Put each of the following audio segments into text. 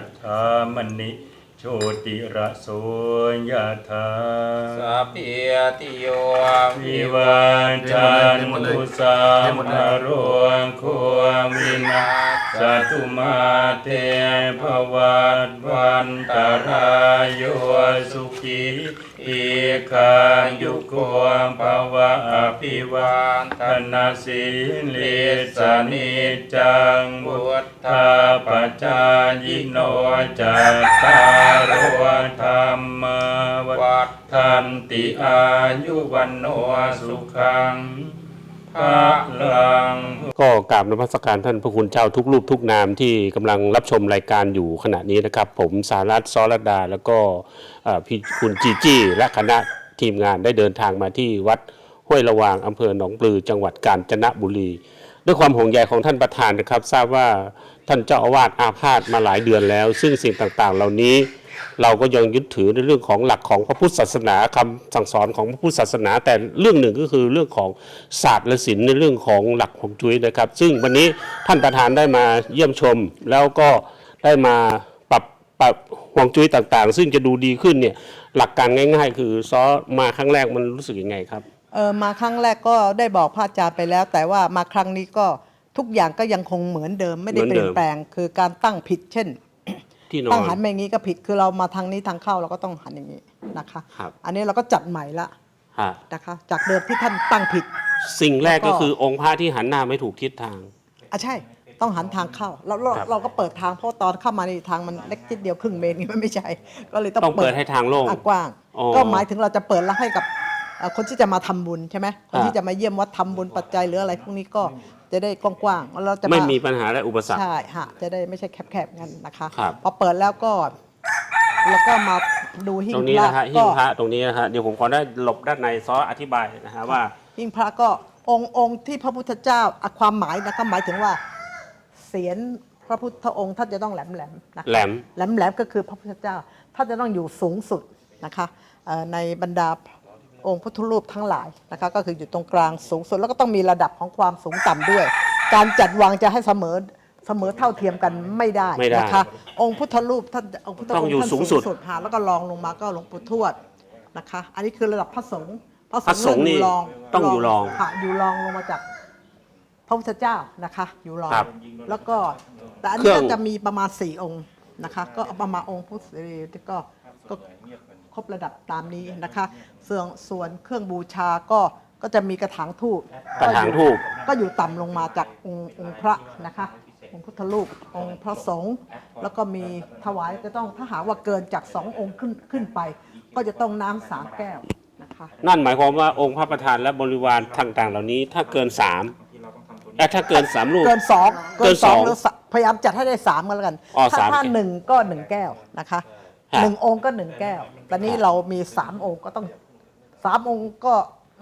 ยถามณิโชติระโสยถาสัพพิติโยวิวันจันทุสามพโรโคววินาสตุมาเตภวัตวันตรายโยสุขี อีคายุโกภวะอภิวันธนาสิลิสานิจังบุตธาปจายิโนจัตตารวธรรมวัฏทันติอายุวันโนสุขัง ภาลังก็กราบนมัสการท่านพระคุณเจ้าทุกรูปทุกนามที่กำลังรับชมรายการอยู่ขณะนี้นะครับ ผมสารัตซอรดา แล้วก็พี่คุณจีจี้และคณะทีมงานได้เดินทางมาที่วัดห้วยระวางอำเภอหนองปลือจังหวัดกาญจนบุรี ด้วยความห่วงใยของท่านประธานนะครับ ทราบว่าท่านเจ้าอาวาสอาพาธมาหลายเดือนแล้ว ซึ่งสิ่งต่างๆ เหล่านี้ เราก็ยังยึดถือในเรื่องของหลักของพระพุทธศาสนาคำสั่งสอนของพระพุทธศาสนา แต่เรื่องหนึ่งก็คือเรื่องของศาสตร์และศิลป์ในเรื่องของหลักของจุ้ยนะครับ ซึ่งวันนี้ท่านประธานได้มาเยี่ยมชม แล้วก็ได้มาปรับปรับห่วงจุ้ยต่างๆ ซึ่งจะดูดีขึ้นเนี่ยหลักการง่าย ๆ คือซอมาครั้งแรกมันรู้สึกยังไงครับเออมาครั้งแรกก็ได้บอกพระอาจารย์ไปแล้ว แต่ว่ามาครั้งนี้ก็ทุกอย่างก็ยังคงเหมือนเดิมไม่ได้เปลี่ยนแปลง คือการตั้งผิดเช่น ที่นอตั้งนหันมาอย่างนี้ก็ผิดคือเรามาทางนี้ทางเข้าเราก็ต้องหันอย่างนี้นะคะ ครับ อันนี้เราก็จัดใหม่ละฮะนะคะ จากเดิมที่ท่านตั้งผิด สิ่งแรกแล้วก็ก็คือองค์พระที่หันหน้าไม่ถูกทิศทาง อะใช่ต้องหันทางเข้าแล้วเราครับ เราก็เปิดทางเพราะตอนเข้ามาในทางมันเล็กนิดเดียวครึ่งเมตรนี่มันไม่ใช่ ก็เลยต้องต้องเปิดให้ทางโล่ง อะกว้าง อ๋อก็หมายถึงเราจะเปิดรับให้กับเอ่อคนที่จะมาทำบุญใช่ไหมคนอ่าที่จะมาเยี่ยมวัดทำบุญปัจจัยหรืออะไรพวกนี้ก็ จะได้กว้างๆแล้วเราจะาไม่มีปัญหาและอุปสรรค ใช่ฮะจะได้ไม่ใช่แคบๆงั้นนะคะ ครับ พอเปิดแล้วก็ แล้วก็มาดูหิ้งตรงนี้พระนะฮะหิ้ก็ งพระตรงนี้นะฮะเดี๋ยวผมขอได้หลบด้านในซออธิบายนะฮะว่า หิ้งพระก็องค์องค์ที่พระพุทธเจ้าอะความหมายนะก็หมายถึงว่าเสียนพระพุทธองค์ท่านจะต้องแหลมแหลมๆนะคะแหลม แหลมแหลมๆก็คือพระพุทธเจ้าท่านจะต้องอยู่สูงสุดนะคะเอ่อในบรรดา องค์พุทธรูปทั้งหลายนะคะก็คืออยู่ตรงกลางสูงสุดแล้วก็ต้องมีระดับของความสูงต่ำด้วย การจัดวางจะให้เสมอเสมอเท่าเทียมกันไม่ได้ไม่ได้นะคะองค์พุทธรูปท่านองค์พุทธต้องอยู่ท่านสูงสุดค่ะแล้วก็รองลงมาก็หลวงปู่ทวดนะคะ อันนี้คือระดับพระสงฆ์พระพระสงฆ์นี่อยู่รองต้องอยู่รองค่ะอยู่รองลงมาจากพระพุทธเจ้านะคะ อยู่รองครับแล้วก็แต่อันเครื่นี้องก็จะมีประมาณสี่องค์นะคะ ก็เอาประมาณองค์พุทธที่ก็ก็คร บระดับตามนี้นะคะส่วนส่วนเครื่องบูชาก็ก็จะมีกระถางทูบกระถางธูปก็อยู่ต่ำลงมาจากองค์องค์พระนะคะ องค์พุทธรูปองค์พระสงฆ์แล้วก็มีถวายจะต้องถ้าหากว่าเกินจากสององค์ขึ้นขึ้นไป ก็จะต้องน้ำสามแก้วนะคะนั่นหมายความว่าองค์พระประธานและบริวารต่างๆ เหล่านี้ถ้าเกินสามและถ้าเกินสามรูปเกินสองเกินสองหรือสะพยายามจัดให้ได้สามกันแล้วกันอ๋อถ้าสามถ้าหนึ่งก็หนึ่งแก้วนะคะฮะ หนึ่งองค์ก็หนึ่งแก้ว ตอนนี้เรามีสามองค์ก็ต้องสามองค์ก็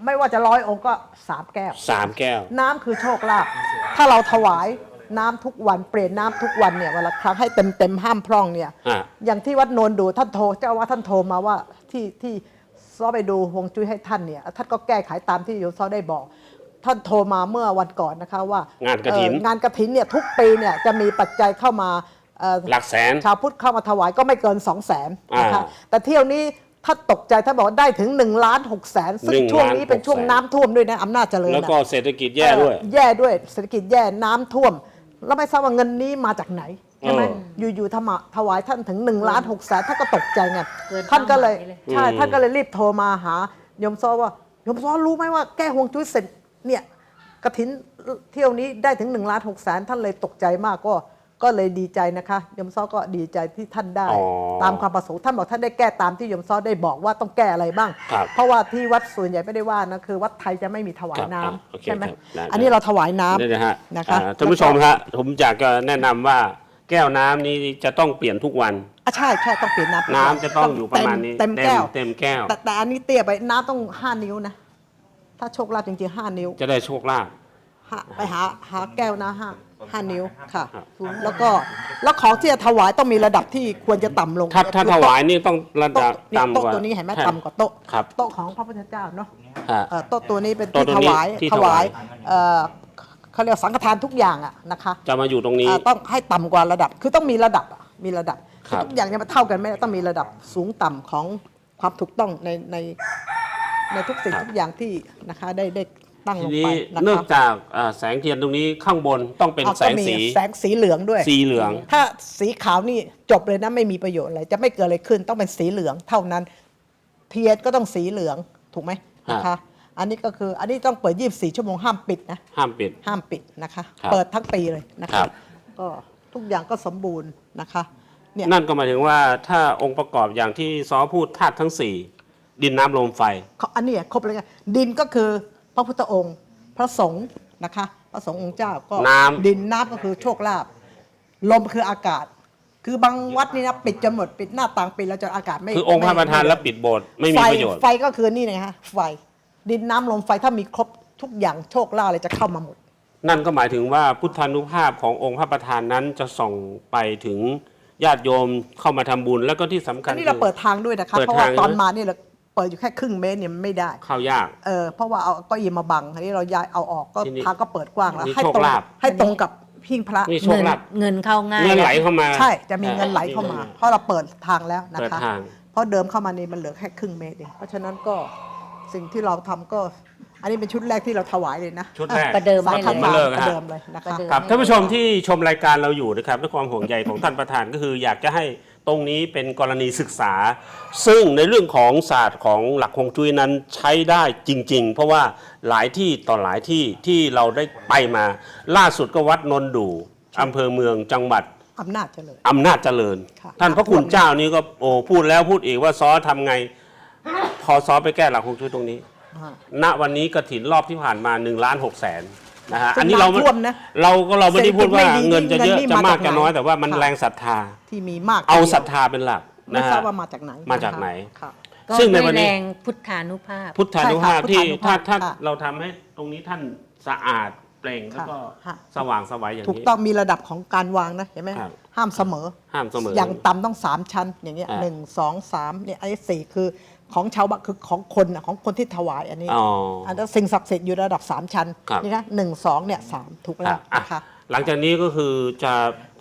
ไม่ว่าจะร้อยองค์ก็สามแก้ว สามแก้ว น้ำคือโชคลาภถ้าเราถวายน้ำทุกวันเปลี่ยนน้ำทุกวันเนี่ยวันละครั้งให้เต็มเต็มๆห้ามพร่องเนี่ย ฮะ อย่างที่วัดโนนดูท่านโทรเจ้าว่าท่านโทรมาว่าที่ที่ซ้อไปดูฮวงจุ้ยให้ท่านเนี่ยท่านก็แก้ไขตามที่โยมซ้อได้บอก ท่านโทรมาเมื่อวันก่อนนะคะว่างานกฐิน เอ่องานกระถินเนี่ยทุกปีเนี่ยจะมีปัจจัยเข้ามาเอ่อ หลักแสน ชาวพุทธเข้ามาถวายก็ไม่เกิน 2 0 0 0 0นนะคะอ่าแต่เที่ยวนี้ถ้าตกใจถ้าบอกว่าได้ถึง1ล้าน6แสนซึ่งหนึ่งช่วงนี้ล้านเป็นช่วงหกแสนน้ำท่วมด้วยนะอำนาจเจริญแล้วน่ะก็เศรษฐกิจแย่ด้วยเออแย่ด้วยเศรษฐกิจแย่น้ำท่วม แล้วไม่ทราบว่าเงินนี้มาจากไหนใช่ไหมเออยู่ๆทำมาถวายท่านถึง1ล้าน6แสนท่านก็ตกใจไงเกินท่านก็เลยเป้าหมายเลยใช่อืมท่านก็เลยรีบโทรมาหาโยมซ้อว่าโยมซ้อรู้ไหมว่าแก้ห่วงจุ้ยเสร็จเนี่ยกระถินเที่ยวนี้ได้ถึง1ล้าน6แสนท่านเลยตกใจมากก็ ก็เลยดีใจนะคะโยมซ้อก็ดีใจที่ท่านได้ อ๋อตามความประสงค์ท่านบอกท่านได้แก้ตามที่โยมซ้อได้บอกว่าต้องแก้อะไรบ้าง ครับเพราะว่าที่วัดส่วนใหญ่ไม่ได้ว่านะคือ วัดไทยจะไม่มีถวายน้ำครับโอเคใช่ไหมครับได้ อันนี้เราถวายน้ำ นี่นะฮะนะคะอ่าท่านผู้ชมฮะผมอยากจะแนะนำว่าแก้วน้ำนี้จะต้องเปลี่ยนทุกวัน อะใช่ใช่ต้องเปลี่ยนน้ำน้ำจะต้องอยู่ประมาณนี้เต็มเต็มแก้ว เต็มแก้ว แต่แต่อันนี้เตี้ยไปน้ำต้อง5นิ้วนะ ถ้าโชคลาภจริงๆ5นิ้วจะได้โชคลาภ หาไปหาหาแก้วนะห้า ห้านิ้วค่ะครับแล้วก็แล้วของที่จะถวายต้องมีระดับที่ควรจะต่ำลงถ้าถ้าถวายนี่ต้องระโต๊ะดับเนี่ยต่ำโต๊ะกว่า ตัวนี้เห็นไหมใช่ต่ำกว่าโต๊ะครับ โต๊ะของพระพุทธเจ้าเนาะฮะ เอ่อโต๊ะตัวนี้เป็นโต๊ะที่ตัวถนี้วายที่ถวาวถาย ยเอ่อเขาเรียกสังฆทานทุกอย่างอะนะคะจะมาอยู่ตรงนี้ อ่าต้องให้ต่ำกว่าระดับคือต้องมีระดับอะมีระดับครับ ทุกอย่างเนี่ยมันเท่ากันไม่ได้ต้องมีระดับสูงต่ำของความถูกต้องในในในทุกสิ่งทุกอย่างที่นะคะได้ได้ ตั้งทีลงนี้ไปนะเนื่องคะจากอ่าแสงเทียนตรงนี้ข้างบนต้องเป็นอะแสก็งมีสี แสงสีเหลืองด้วย สีเหลือง ถ้าสีขาวนี่จบเลยนะไม่มีประโยชน์อะไรจะไม่เกิดอะไรขึ้นต้องเป็นสีเหลืองเท่านั้น เทียนก็ต้องสีเหลืองถูกไหมนะคะ อันนี้ก็คืออันนี้ต้องเปิด 24 ชั่วโมงห้ามปิดนะ ห้ามปิด ห้ามปิดนะคะ ครับเปิดทั้งปีเลยนะครัคะบ ก็ทุกอย่างก็สมบูรณ์นะคะ เนี่ย นั่นก็หมายถึงว่าถ้าองค์ประกอบอย่างที่ซอพูดธาตุทั้งสี่ดินน้ำลมไฟ เขาอันนี้ครบเลยไงดินก็คือ พระพุทธองค์ พระสงฆ์นะคะ พระสงฆ์องค์เจ้าก็น้ำ ดินน้ำก็คือโชคลาภลมคืออากาศ คือบางวัดนี่นะปิดจนหมดปิดหน้าต่างปิดแล้วจนอากาศไม่คือองค์พระประธานไม่แล้วปิดโบสถ์ไม่มีไฟประโยชน์ ไฟก็คือนี่นะฮะไฟดินน้ำลมไฟถ้ามีครบทุกอย่างโชคลาภอะไรจะเข้ามาหมด นั่นก็หมายถึงว่าพุทธานุภาพขององค์พระประธานนั้นจะส่องไปถึงญาติโยมเข้ามาทำบุญแล้วก็ที่สำคัอัญนนี้เราคือ เปิดทางด้วยนะคะ เปิดเพราะว่าทางตอนนะมานี่เรา เปิดอยู่แค่ครึ่งเมตรเนี่ยมันไม่ได้เข้ายาก เออเพราะว่าเอาเก็ยีมาบังอันนี้เราย้ายเอาออกก็ทีนี้ทางก็เปิดกว้างแล้วนี่ให้โชคตรงลาภ ให้ตรงกับหิ้งพระนี่โชคลาภเงินเข้าง่าย เงินไหลเข้ามา ใช่จะมีเงินไหลเข้ามา เพราะเราเปิดทางแล้วนะเปิดคะ ทาง เพราะเดิมเข้ามานี่มันเหลือแค่ครึ่งเมตรเองเพราะฉะนั้นก็สิ่งที่เราทำก็ อันนี้เป็นชุดแรกที่เราถวายเลยนะชุดแรก ประเดิมสังให้ฆเลยทานเลิกปฮะระเดิมเลยนะประคะเดิมครับท่านผู้ชมที่ชมรายการเราอยู่นะครับด้วยความห่วงใยของท่านประธานก็คือ อยากจะให้ตรงนี้เป็นกรณีศึกษา ซึ่งในเรื่องของศาสตร์ของหลักฮวงจุ้ยนั้นใช้ได้จริง ๆ เพราะว่าหลายที่ต่อหลายที่ที่เราได้ไปมา ล่าสุดก็วัดนนดูอำเภอเมืองจังหวัด อำนาจเจริญ อำนาจเจริญ ค่ะ ท่านพระคุณเจ้านี่ก็โอ้พูดแล้วพูดอีกว่าซอทำไง พอซอไปแก้หลักฮวงจุ้ยตรงนี้อ่า ณวันนี้กระถินรอบที่ผ่านมา1นล้านหกแสนนะฮะซึ่งอันนี้เราน้ำท่วมนะเราก็เราไม่ได้พูดว่าเศรษฐกิจไม่ดีเงินจะเยอะเงินนี่จะมากมาจากจะน้อยไหนแต่ว่ามันค่ะแรงศรัทธาที่มีมากเอาทีดียวศรัทธาเป็นหลักไม่นะทราฮะบว่ามาจากไหนมาจากไหนค่ะก็ซึ่งในด้วยวันนี้แรงพุทธานุภาพ พุทธานุภาพใช่ค่ะที่พุทถ้าธานุภาพถ้าค่ะเราทำให้ตรงนี้ท่านสะอาดเปล่งแล้วก็ค่ะสว่างสวัยอย่างถูกนี้ต้องมีระดับของการวางนะเห็นไหมครับห้ามเสมอห้ามเสมออย่างต่ำต้องสามชั้นอย่างเงี้ยอ่าหนึ่งสองสามเนี่ยไอ้สี่คือ ของชาวบ้านคือของคนน่ะของคนที่ถวายอันนี้อ๋ออันนั้นสิ่งศักดิ์สิทธิ์อยู่ระดับสามชั้นครับ นี่นะหนึ่งสองเนี่ยสามถูกคแล้รัวบอะนะคะหลังจากนี้ก็คือจะ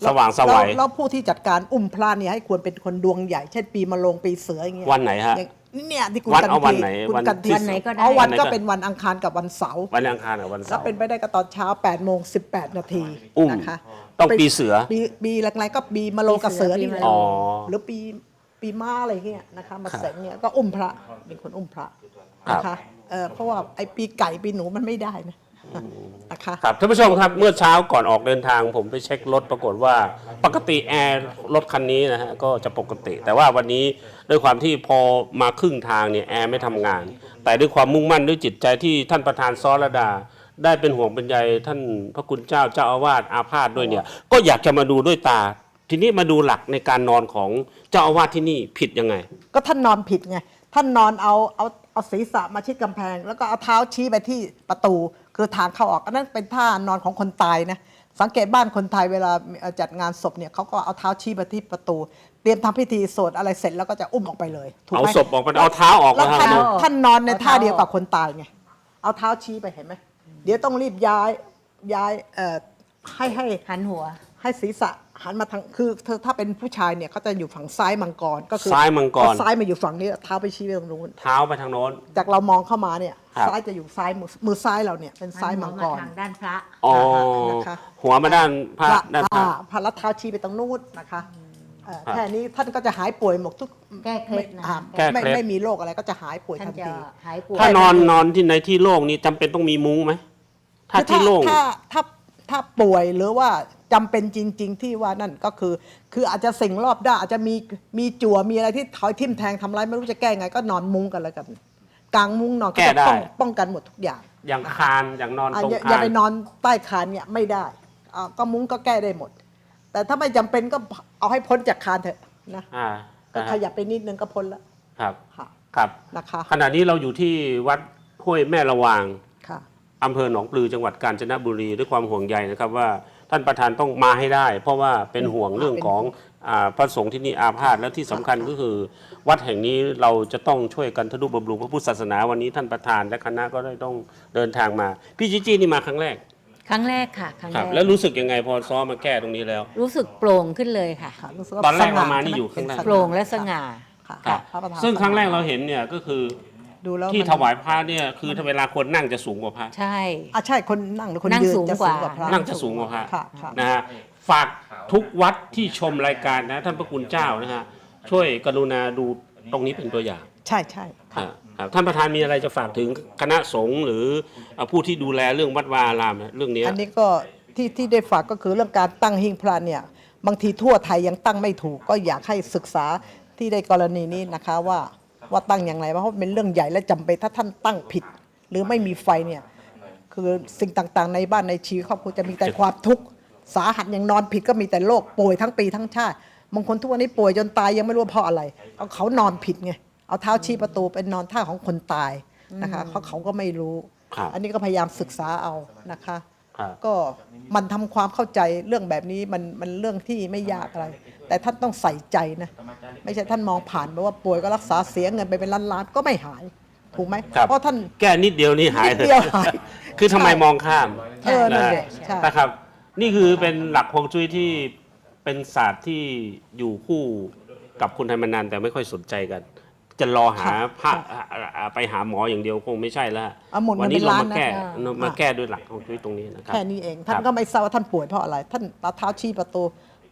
สว่างสวัยแล้แล้วผู้ที่จัดการอุ้มพระเนี่ยให้ควรเป็นคนดวงใหญ่ เช่นปีมะโรงปีเสืออย่างเงี้ยวันไหนฮะ อย่างเนี่ยที่คุณวันกันเอาวันทีไหนคุณวันกันทีที่วันไหนก็ได้ เอาวันวันไหนก็ก็เป็นวันอังคารกับวันเสาร์วันอังคารกับวันถ้าเสาร์เป็นไปได้ก็ตอนเช้า8โมง18นาทีอุ้มนะคะต้องปีเสือ ปีปีแรกๆก็ปีมะโรงกับเสือนี่แหละ อ๋อ หรือปี ปีม้าอะไรเงี้ยนะคะมาแสงเนี่ยก็อุ้มพระเป็นคนอุ้มพระนะคะเออเพราะว่าไอ้ปีไก่ปีหนูมันไม่ได้นะนะคะครับท่านผู้ชมครับเมื่อเช้าก่อนออกเดินทาง ผมไปเช็ครถปรากฏว่าปกติแอร์รถคันนี้นะฮะก็จะปกติ แต่ว่าวันนี้ด้วยความที่พอมาครึ่งทางเนี่ยแอร์ไม่ทำงาน แต่ด้วยความมุ่งมั่นด้วยจิตใจที่ท่านประธานซอระดา ได้เป็นห่วงเป็นใยท่านพระคุณเจ้าเจ้าอาวาสอาพาธด้วยเนี่ยก็อยากจะมาดูด้วยตา ทีนี้มาดูหลักในการนอนของเจ้าอาวาสที่นี่ผิดยังไง ก็ท่านนอนผิดไง ท่านนอนเอาเอาเอาศีรษะมาชิดกำแพง แล้วก็เอาเท้าชี้ไปที่ประตู คือทางเข้าออก อันนั้นเป็นท่านอนของคนตายนะ สังเกตบ้านคนไทยเวลาเอ่อจัดงานศพเนี่ยเขาก็เอาเท้าชี้ไปที่ประตู เตรียมทำพิธีสวดอะไรเสร็จแล้วก็จะอุ้มออกไปเลยถูกไหมเอาศพออกไปเอาเท้าออกแล้วนะคท่านรับท่านนอนในเอาเท้าท่าเดียวกับคนตายไง เอาเท้าชี้ไปเห็นไหม เดี๋ยวต้องรีบย้ายย้ายเอ่อให้ให้หันหัว ให้ศีรษะ หันมาทางคือเธอถ้าเป็นผู้ชายเนี่ยเขาจะอยู่ฝั่งซ้ายมังกรก็คือซ้ายมังกรเอาซ้ายมาอยู่ฝั่งนี้เท้าไปชี้ไปตรงนู้นเท้าไปทางโน้น จากเรามองเข้ามาเนี่ยครับซ้ายจะอยู่ซ้ายมือมือซ้ายเราเนี่ยเป็นซ้ายมังกรหันหัวทางด้านพระอ๋อนะคะหัวมาด้านพระด้านพระอ่พระลัดเท้าชี้ไปตรงนู้นนะคะเอ่อครับแค่นี้ท่านก็จะหายป่วยหมดทุกแก้เคล็ดนะอ่าแก้เคล็ดไม่ไม่มีโรคอะไรก็จะหายป่วยท่านทันจะทีหายป่วยถ้านอนนอนที่ในที่โล่งนี่จำเป็นต้องมีมุ้งไหมถ้าคือที่โล่งถ้าถ้าถ้าป่วยหรือว่า จำเป็นจริง ๆ ที่ว่านั่นก็คือ คืออาจจะสิ่งรอบด้านอาจจะมีมีจั่วมีอะไรที่ถอยทิ่มแทงทำร้ายไม่รู้จะแก้ไง ก็นอนมุ้งกันแล้วกันกลางมุ้งนอนแก้จะได้ป้องป้องกันหมดทุกอย่าง อย่างคานอย่างนอนอะตรงอย่าคาอย่านไปนอนใต้คานเนี่ยไม่ได้อะก็มุ้งก็แก้ได้หมด แต่ถ้าไม่จำเป็นก็เอาให้พ้นจากคานเถอะนะอ่าก็ขยับไปนิดนึงก็พ้นแล้วครับค่ะครับนะคะขณะนี้เราอยู่ที่วัดห้วยแม่ระวางค่ะอำเภอหนองปลือจังหวัดกาญจนบุรีด้วยความห่วงใยนะครับว่า ท่านประธานต้องมาให้ได้ เพราะว่าเป็นห่วงเรื่องของอาพระสงฆ์ที่นี่อาพาธและที่สำคัญก็คือ วัดแห่งนี้เราจะต้องช่วยกันทนุบำรุงพระพุทธศาสนาวันนี้ท่านประธานและคณะก็ได้ต้องเดินทางมา พี่จิจี้นี่มาครั้งแรกครั้งแรกค่ะครั้งครับแรกแล้วรู้สึกยังไงพอซ้อมาแก้ตรงนี้แล้ว รู้สึกโปร่งขึ้นเลยค่ะ ค่ะรู้สึว่าตอนแรกสง่เรามานี่อยู่ข้างหน้าเป็นโปร่งและสง่า ค่ะครับพระประธาน ซึ่งครั้งแรกเราเห็นเนี่ยก็คือ ดูแล้วที่มันถวายพระเนี่ยคือถ้าเวลาคนนั่งจะสูงกว่าพระ ใช่ อะใช่คนนั่งหรือคนนั่งยืนสูงจะกว่าพระนั่งจะสูงกว่าพระ ค่ะค่ะ นะฮะฝากทุกวัดที่ชมรายการนะท่านพระคุณเจ้านะฮะช่วยกรุณาดูตรงนี้เป็นตัวอย่างใช่ใช่ค่ะครับครับท่านประธานมีอะไรจะฝากถึงคณะสงฆ์หรือเอ่อผู้ที่ดูแลเรื่องวัดวาอารามนะเรื่องเนี้ย อันนี้ก็ที่ที่ได้ฝากก็คือเรื่องการตั้งหิ้งพระเนี่ย บางทีทั่วไทยยังตั้งไม่ถูก ก็อยากให้ศึกษาที่ได้กรณีนี้นะคะว่า ว่าตั้งอย่างไรเพราะว่าเป็นเรื่องใหญ่และจำเป็นถ้าท่านตั้งผิด หรือไม่มีไฟเนี่ยคือสิ่งต่างๆ ในบ้านในชีวิตครอบครัวจะมีแต่ความทุกข์สาหัสยังนอนผิดก็มีแต่โรคป่วยทั้งปีทั้งชาติบางคนทุกวันนี้ป่วยจนตายยังไม่รู้ว่าเพราะอะไรเอาเขานอนผิดไงเอาเท้าชี้ประตูเป็นนอนท่าของคนตายนะคะเขาเขาก็ไม่รู้ครับอันนี้ก็พยายามศึกษาเอานะคะครับ ก็มันทำความเข้าใจเรื่องแบบนี้มันมันเรื่องที่ไม่ยากอะไร แต่ท่านต้องใส่ใจนะไม่ใช่ท่านมองผ่านไปว่าป่วยก็รักษาเสียเงินไปเป็นล้านล้านๆก็ไม่หายถูกไหมครับเพราะท่านแก้นิดเดียวนี่หายนิดเดียวหายคือทำไมใช่มองข้ามเออนั่นนะแหละใช่นะครับ นี่คือเป็นหลักฮวงจุ้ยที่เป็นศาสตร์ที่อยู่คู่กับคนไทยมานานแต่ไม่ค่อยสนใจกัน จะรอหาพระอ่าไปหาหมออย่างเดียวคงไม่ใช่แล้วฮะเอาหมดเงินวันี้เราเป็นล้านมาแก้นะมาแก้ด้วยหลักฮวงจุ้ยตรงนี้นะครับ แค่นี้เอง ท่านครับก็ไม่ทราบว่าท่านป่วยเพราะอะไร ท่านตาเท้าชี้ประตู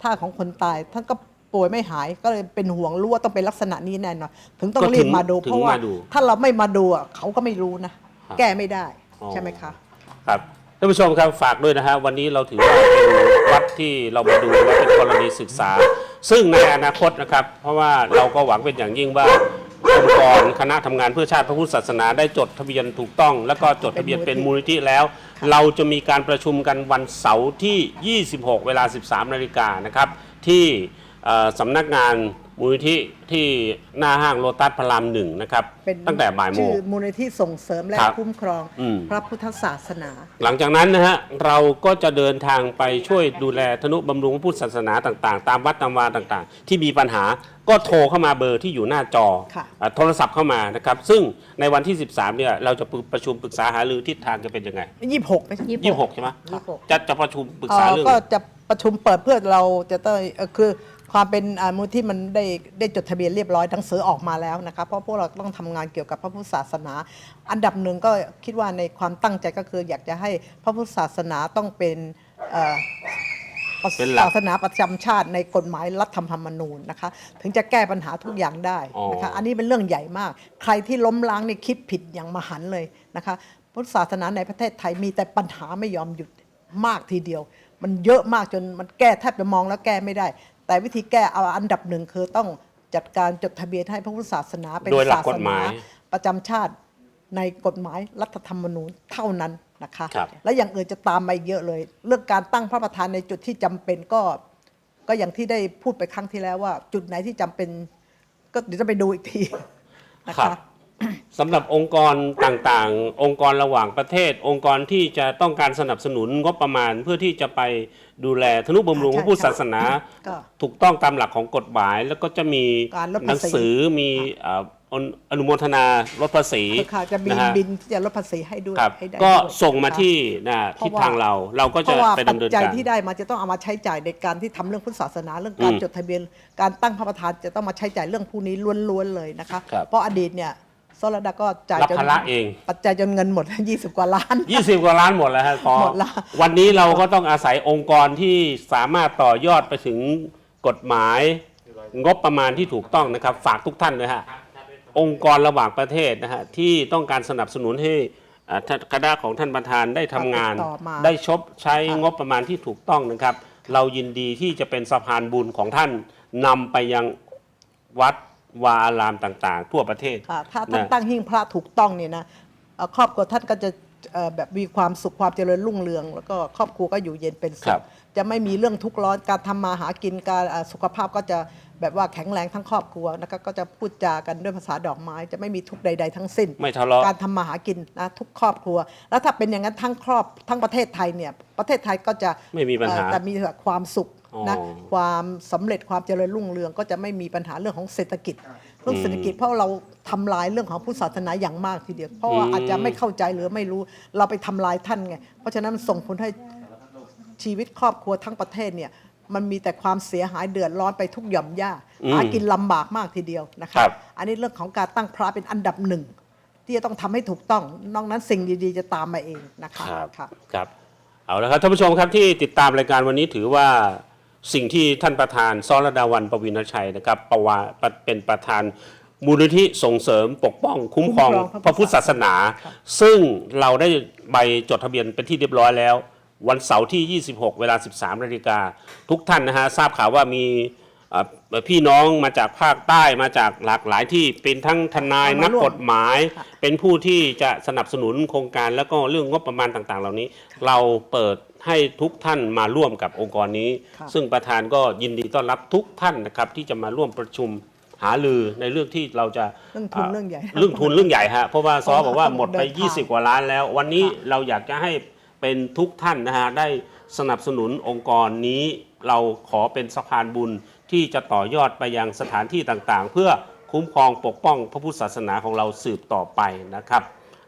ท่าของคนตาย ท่านก็ป่วยไม่หายก็เลยเป็นห่วงรู้ว่าต้องเป็นลักษณะนี้แน่นอนถึงต้องก็ถึงรีบมาดูถึงเพราะว่ามาดูถ้าเราไม่มาดูอะเขาก็ไม่รู้นะครับแก้ไม่ได้อ๋อใช่ไหมคะครับท่านผู้ชมครับฝากด้วยนะฮะวันนี้เราถือว่าเป็นวัดที่เรามาดูและเป็นกรณีศึกษา ซึ่งในอนาคตนะครับ เพราะว่าเราก็หวังเป็นอย่างยิ่งว่า องค์กรคณะทำงานเพื่อชาติพระพุทธศาสนาได้จดทะเบียนถูกต้อง แล้วก็จดทะเบียนเป็นมูลนิธิแล้ว เราจะมีการประชุมกันวันเสาร์ที่ 26 เวลา 13 นาฬิกานะครับที่เอ่อ สำนักงานมูลนิธิที่หน้าห้างโลตัสพระรามหนึ่งนะครับ เป็นตั้งแต่บ่ายโมชื่งอมูลนิธิส่งเสริมและครับคุ้มครองอืม พระพุทธศาสนา หลังจากนั้นนะฮะเราก็จะเดินทางไปช่วยดูแลธนุบำรุงพระพุทธศาสนาต่างๆ ตามวัดตามวาต่างๆ ที่มีปัญหาก็โทรเข้ามาเบอร์ที่อยู่หน้าจอค่ะ อะโทรศัพท์เข้ามานะครับ ซึ่งในวันที่ 13เนี่ยเราจะประชุมปรึกษาหารือทิศทางจะเป็นยังไง ยี่สิบหกไม่ใช่ยี่สิบหกใช่ไหมยี่สิบหกจะจะประชุมปรึกเอ่ษาอเรื่อง ก็จะประชุมเปิดเพื่อเราจะต้องเอ่อคือ ความเป็นอ่ามูลที่มันได้ได้จดทะเบียนเรียบร้อยหนังสือออกมาแล้วนะคะเพราะพวกเราต้องทำงานเกี่ยวกับพระพุทธศาสนา อันดับหนึ่งก็คิดว่าในความตั้งใจก็คืออยากจะให้พระพุทธศาสนาต้องเป็นเอ่อเป็นหลักศาสนาประจำชาติในกฎหมายรัฐธรรมนูญนะคะ ถึงจะแก้ปัญหาทุกอย่างได้นะคะอ๋ออัอันนี้เป็นเรื่องใหญ่มาก ใครที่ล้มล้างนี่คิดผิดอย่างมหันต์เลยนะคะพุทธศาสนาในประเทศไทยมีแต่ปัญหาไม่ยอมหยุดมากทีเดียว มันเยอะมากจนมันแก้แทบจะมองแล้วแก้ไม่ได้ แต่วิธีแก้เอาอันดับหนึ่งคือต้องจัดการจดทะเบียนให้พระพุทธศาสนาเป็นโดยหลักศากสฎหมาย ประจำชาติในกฎหมายรัฐธรรมนูญเท่านั้นนะคะ ครับ และอย่างอื่นจะตามมาอีกเยอะเลย เรื่องการตั้งพระประธานในจุดที่จำเป็นก็ ก็อย่างที่ได้พูดไปครั้งที่แล้วว่า จุดไหนที่จำเป็น ก็เดี๋ยวจะไปดูอีกทีนะครัคะ บ สำหรับองค์กรต่างๆ องค์กรระหว่างประเทศ องค์กรที่จะต้องการสนับสนุนงบประมาณเพื่อที่จะไปดูแลธนุบำรุงพระพุทธศาสนา ก็ถูกต้องตามหลักของกฎหมาย แล้วก็จะมีการลดหนัภาษี สือมีเอ่ออนุอนุโมทนาลดภาษีค่ะจะมีนะฮะ บินที่จะลดภาษีให้ด้วยครับให้ได้ก็ด้วยส่งมานะคะที่นะเพทิศราะว่าทางเราเราก็เพจะราะว่าไปปัจดำเนินจัยการ ที่ได้มาจะต้องเอามาใช้จ่ายในการที่ทำเรื่องพุทธศาสนาเรื่องการอืมจดทะเบียน การตั้งพระประธานจะต้องมาใช้จ่ายเรื่องผู้นี้ล้วนๆเลยนะคะ ครับเพราะอดีตเนี่ย โซลดาก็จ่ายรับจนภาระเอง ปัจจัยจนเงินหมด 20 กว่าล้าน 20 กว่าล้านหมดแล้วฮะพอหมดละ วันนี้เราก็ต้องอาศัยองค์กรที่สามารถต่อยอดไปถึงกฎหมาย งบประมาณที่ถูกต้องนะครับ ฝากทุกท่านเลยฮะองค์กรระหว่างประเทศนะฮะที่ต้องการสนับสนุนให้อ่าท่านคณะของท่านประธานได้ทำงาน ติดต่อมา ได้ชบใช้ค่ะงบประมาณที่ถูกต้องนะครับ เรายินดีที่จะเป็นสะพานบุญของท่านนำไปยังวัด วาอารามต่างๆ ทั่วประเทศ ค่ะถ้าท่านนะ ตั้งหิ้งพระถูกต้องเนี่ยนะเอ่อครอบครัวท่านก็จะเอ่อแบบมีความสุขความเจริญรุ่งเรือง แล้วก็ครอบครัวก็อยู่เย็นเป็นสุครัขบ จะไม่มีเรื่องทุกข์ร้อนการทำมาหากินการเอ่อสุขภาพก็จะแบบว่าแข็งแรงทั้งครอบครัวนะคะก็จะพูดจากันด้วยภาษาดอกไม้ จะไม่มีทุกข์ใด ๆ ทั้งสิ้น ไม่ทะเลาะ การทำมาหากินนะทุกครอบครัว แล้วถ้าเป็นอย่างนั้นทั้งครอบทั้งประเทศไทยเนี่ยประเทศไทยก็จะไม่มีปัญหา เอ่อแต่มีแต่ความสุข นะอ๋อความสำเร็จความเจริญรุ่งเรืองก็จะไม่มีปัญหาเรื่องของเศรษฐกิจเรื่องเศรษฐกิจเพราะเราทำลายเรื่องของพุทธศาสนาอย่างมากทีเดียวเพราะว่าอืมอาจจะไม่เข้าใจหรือไม่รู้เราไปทำลายท่านไงเพราะฉะนั้นมันส่งผลให้ชีวิตครอบครัวทั้งประเทศเนี่ยมันมีแต่ความเสียหายเดือดร้อนไปทุกหย่อมย่าอืมหากินลำบากมากทีเดียวนะครัคะบอันนี้เรื่องของการตั้งพระเป็นอันดับหนึ่งที่จะต้องทำให้ถูกต้องนอกนั้นสิ่งดีๆ จะตามมาเองนะคะครับค่ะครับเอาละครับท่านผู้ชมครับที่ติดตามรายการวันนี้ถือว่า สิ่งที่ท่านประธานซอรดาวันปวินชัยนะครับประวาเป็นประธานมูลนิธิส่งเสริมปกป้องคุ้มครองคุ้มครองพระพุทธศาสนาครับซึ่งเราได้ใบจดทะเบียนเป็นที่เรียบร้อยแล้ว วันเสาร์ที่ 26 เวลา 13นาฬิกาทุกท่านนะฮะทราบข่าวว่ามีเอ่อพี่น้องมาจากภาคใต้มาจากหลากหลายที่เป็นทั้งทนายเอามานักร่วมกฎหมายค่ะเป็นผู้ที่จะสนับสนุนโครงการแล้วก็เรื่องงบประมาณต่างๆ เหล่านี้ เราเปิด ให้ทุกท่านมาร่วมกับองค์กรนี้ค่ะซึ่งประธานก็ยินดีต้อนรับทุกท่านนะครับที่จะมาร่วมประชุมหาลือในเรื่องที่เราจะเรื่องทุนเรื่องใหญ่เรื่องทุนเรื่องใหญ่ฮะเพราะว่าซอบอกว่าหมดไปเดินทาง20 กว่าล้านแล้ว วันนี้ค่ะเราอยากจะให้เป็นทุกท่านนะฮะได้สนับสนุนองค์กรนี้ เราขอเป็นสะพานบุญที่จะต่อยอดไปยังสถานที่ต่างๆ เพื่อคุ้มครองปกป้องพระพุทธศาสนาของเราสืบต่อไปนะครับ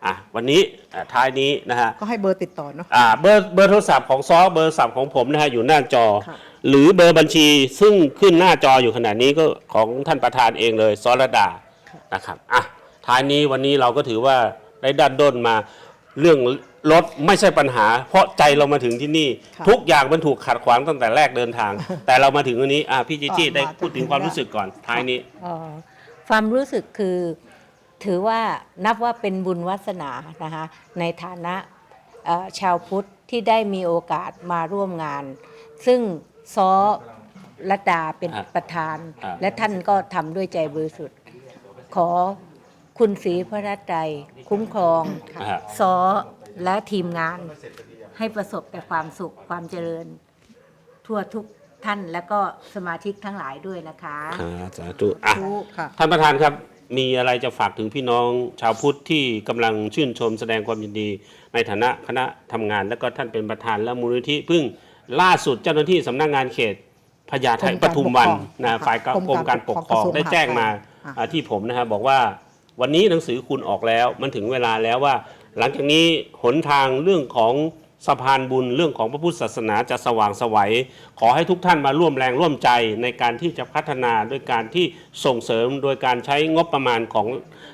อะวันนี้อะท้ายนี้นะฮะก็ให้เบอร์ติดต่อเนาะ อ่าเบอร์เบอร์โทรศัพท์ของซอเบอร์โทรศัพท์ของผมนะฮะอยู่หน้าจอ ค่ะ หรือเบอร์บัญชีซึ่งขึ้นหน้าจออยู่ขณะนี้ก็ของท่านประธานเองเลยซอรดานะครับอะท้ายนี้วันนี้เราก็ถือว่าได้ดันด้นมาเรื่องรถไม่ใช่ปัญหา เพราะใจเรามาถึงที่นี่ ค่ะทุกอย่างมันถูกขัดขวางตั้งแต่แรกเดินทาง แต่เรามาถึงวันนี้อะพี่จิจี้อะได้มาพูดถึงถึงความแล้วรู้สึกก่อนท้ายนี้ เอ่อความรู้สึกคือ ถือว่านับว่าเป็นบุญวาสนานะคะในฐานะเอ่อชาวพุทธที่ได้มีโอกาสมาร่วมงาน ซึ่งซอรัตดาเป็นอะประธานอะและท่านก็ทำด้วยใจบริสุทธิ์ ขอคุณศรีพระรัตน์ไตรคุ้มครองอะซอและทีมงานให้ประสบแต่ความสุขความเจริญ ทั่วทุกท่านและก็สมาชิกทั้งหลายด้วยนะคะอ่าสาธุอะทุกค่ะท่านประธานครับ มีอะไรจะฝากถึงพี่น้องชาวพุทธที่กำลังชื่นชมแสดงความยินดี ในฐานะคณะทำงาน และก็ท่านเป็นประธานและมูลนิธิพึ่งล่าสุดเจ้าหน้าที่สำนักงานเขตพญาไทกรมปการทุมวันปกครองนะค่ะฝ่ายกกรมรมการปกครองกระทรวงได้แจ้งมาอะอ่าที่ผมนะครับบอกว่าวันนี้หนังสือคุณออกแล้วมันถึงเวลาแล้วว่า หลังจากนี้หนทางเรื่องของ สะพานบุญเรื่องของพระพุทธศาสนาจะสว่างไสวัย ขอให้ทุกท่านมาร่วมแรงร่วมใจในการที่จะพัฒนาด้วยการที่ส่งเสริมโดยการใช้งบประมาณของ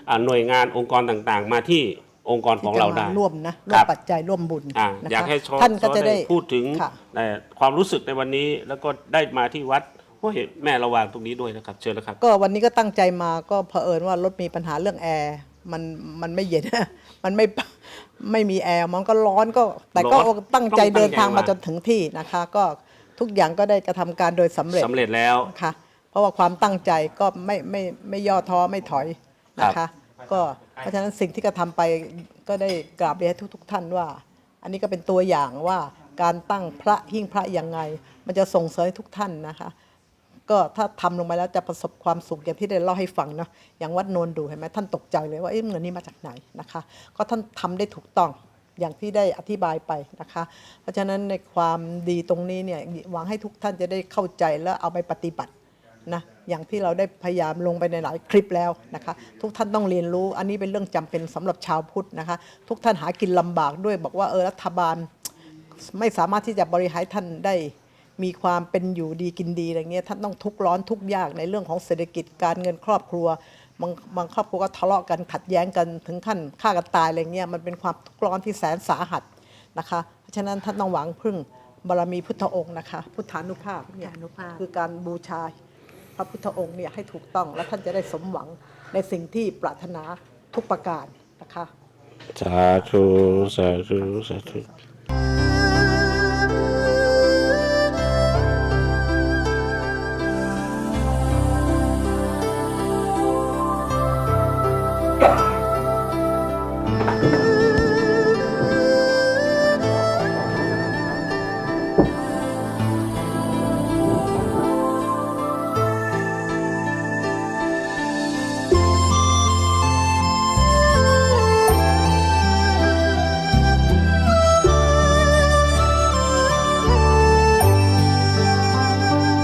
อาหน่วยงานองค์กรต่างๆ มาที่องค์กรของเราได้ที่จะมร่วมนะคร่วรัมบปัจจัยร่วมบุญอ่านะคะอยากให้ชอท่านก็ชอจะได้พูดถึงค่ะเอ่อความรู้สึกในวันนี้แล้วก็ได้มาที่วัดห้วยแม่ระวางตรงนี้ด้วยนะครับเชิญเลยครับก็วันนี้ก็ตั้งใจมาก็เผอิญว่ารถมีปัญหาเรื่องแอร์มันมันไม่เย็นมันไม่ ไม่มีแอร์มันก็ร้อนก็แต่ก็ร้อนตั้งใจต้องตั้งเดินทางใจมามา จนถึงที่นะคะ ก็ทุกอย่างก็ได้กระทำการโดยสำเร็จสำเร็จแล้ว นะคะเพราะว่าความตั้งใจก็ไม่ไม่ไม่ย่อท้อไม่ถอยนะครัคะบก็เพราะฉะนั้นสิ่งที่กระทำไปก็ได้กราบเรียนให้ทุกๆท่านว่า อันนี้ก็เป็นตัวอย่างว่าการตั้งพระหิ้งพระยังไง มันจะส่งเสริมให้ทุกท่านนะคะ ก็ถ้าทำลงไปแล้วจะประสบความสุขอย่างที่ได้เล่าให้ฟังเนาะอย่างวัดโนนดูเห็นไหมท่านตกใจเลยว่าเอ๊ะเงินนี้มาจากไหนนะคะ ก็ท่านทำได้ถูกต้องอย่างที่ได้อธิบายไปนะคะ เพราะฉะนั้นในความดีตรงนี้เนี่ยหวังให้ทุกท่านจะได้เข้าใจและเอาไปปฏิบัตินะอย่างที่เราได้พยายามลงไปในหลายคลิปแล้วนะคะ ทุกท่านต้องเรียนรู้ อันนี้เป็นเรื่องจำเป็นสำหรับชาวพุทธนะคะ ทุกท่านหากินลำบากด้วยบอกว่าเออรัฐบาลไม่สามารถที่จะบริหารท่านได้ มีความเป็นอยู่ดีกินดีอะไรเงี้ยท่านต้องทุกข์ร้อนทุกข์ยากในเรื่องของเศรษฐกิจการเงินครอบครัวบางบางครอบครัวก็ทะเลาะกันขัดแย้งกันถึงขั้นฆ่ากันตายอะไรเงี้ยมันเป็นความทุกข์ร้อนที่แสนสาหัสนะคะ เพราะฉะนั้นท่านต้องหวังพึ่งบารมีพุทธองค์นะคะ พุทธานุภาพเนี่ยพุทธานุภาพคือการบูชาพระพุทธองค์เนี่ยให้ถูกต้องและท่านจะได้สมหวังในสิ่งที่ปรารถนาทุกประการนะคะ สาธุ สาธุ สาธุ